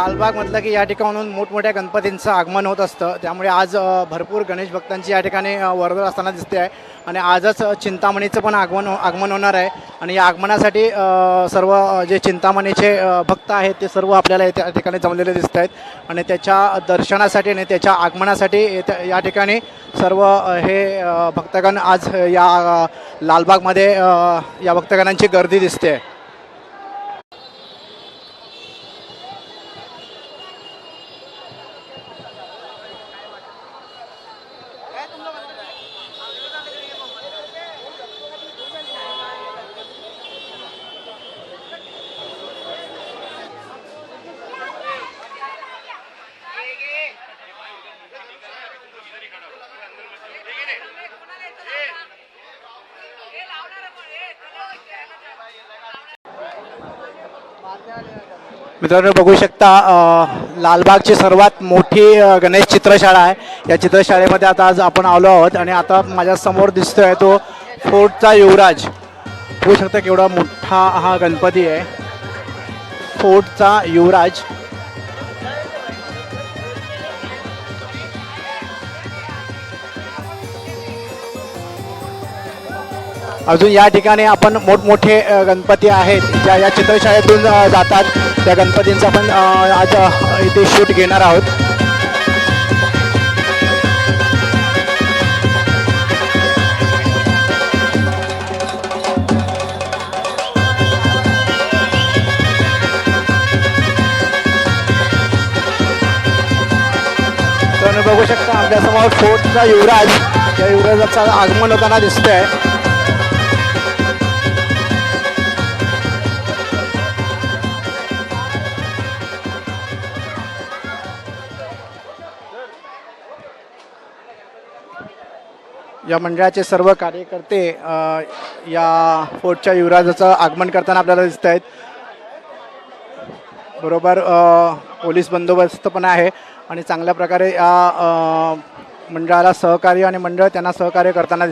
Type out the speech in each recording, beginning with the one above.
लालबाग म्हटलं की या ठिकाणून मोठमोठ्या गणपतींचं आगमन होत असतं. त्यामुळे आज भरपूर गणेश भक्तांची या ठिकाणी वर्दळ असताना दिसते आहे. आणि आजच चिंतामणीचं पण आगमन हो-, आगमन होणार आहे. आणि या आगमनासाठी सर्व जे चिंतामणीचे भक्त आहेत ते सर्व आपल्याला या ठिकाणी जमलेले दिसत आहेत. आणि त्याच्या दर्शनासाठी आणि त्याच्या आगमनासाठी या ठिकाणी सर्व हे भक्तगण आज या लालबागमध्ये या भक्तगणांची गर्दी दिसते मित्रांनो बघू शकता लालबागची सर्वात मोठी गणेश चित्रशाळा आहे. या चित्रशाळेमध्ये आता आज आपण आलो आहोत आणि आता माझ्यासमोर दिसतो दिसतोय तो फोर्टचा युवराज. बघू शकता केवढा मोठा हा गणपती आहे. फोर्टचा युवराज. अजून या ठिकाणी आपण मोठमोठे गणपती आहेत. ज्या या चित्रशाळेतून जातात. त्या गणपतींचा आपण आज इथे शूट घेणार आहोत. तर बघू शकता आपल्यासमोर फोर्टचा युवराज. या युवराजाचं आगमन होताना दिसतंय. या मंडळाचे सर्व कार्यकर्ते या फोर्टच्या युवराजाचं आगमन करताना आपल्याला दिसत आहेत. बरोबर पोलीस बंदोबस्त पण आहे आणि चांगल्या प्रकारे या मंडळाला सहकार्य आणि मंडळ त्यांना सहकार्य करताना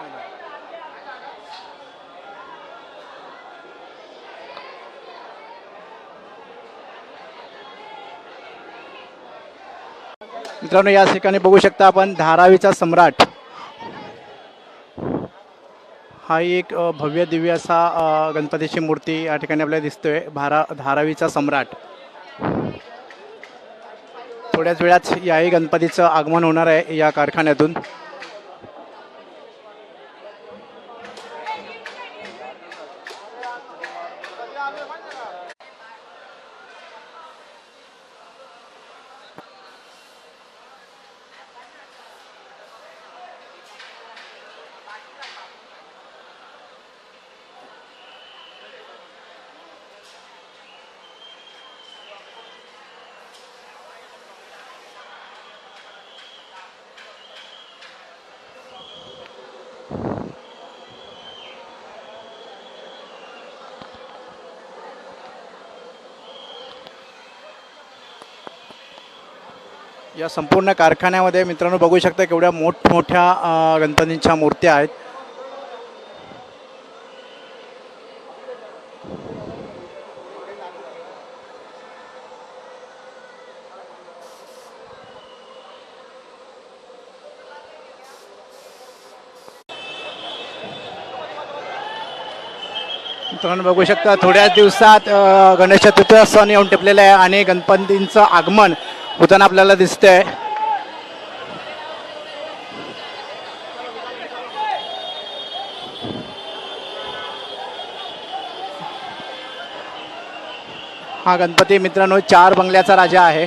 दिसतंय मित्रांनो या ठिकाणी बघू शकता आपण धारावीचा सम्राट. हा एक भव्य दिव्य असा गणपतीची मूर्ती या ठिकाणी आपल्याला दिसतोय भारा धारावीचा सम्राट. थोड्याच वेळात याही गणपतीचं आगमन होणार आहे या कारखान्यातून. you. या संपूर्ण कारखान्यामध्ये मित्रांनो बघू शकता केवढ्या मोठमोठ्या गणपतींच्या मूर्त्या आहेत. मित्रांनो बघू शकता थोड्याच दिवसात गणेश चतुर्थी सण येऊन टिपलेला आहे आणि गणपतींचं आगमन होताना आपल्याला दिसतंय. हा गणपती मित्रांनो चार बंगल्याचा राजा आहे.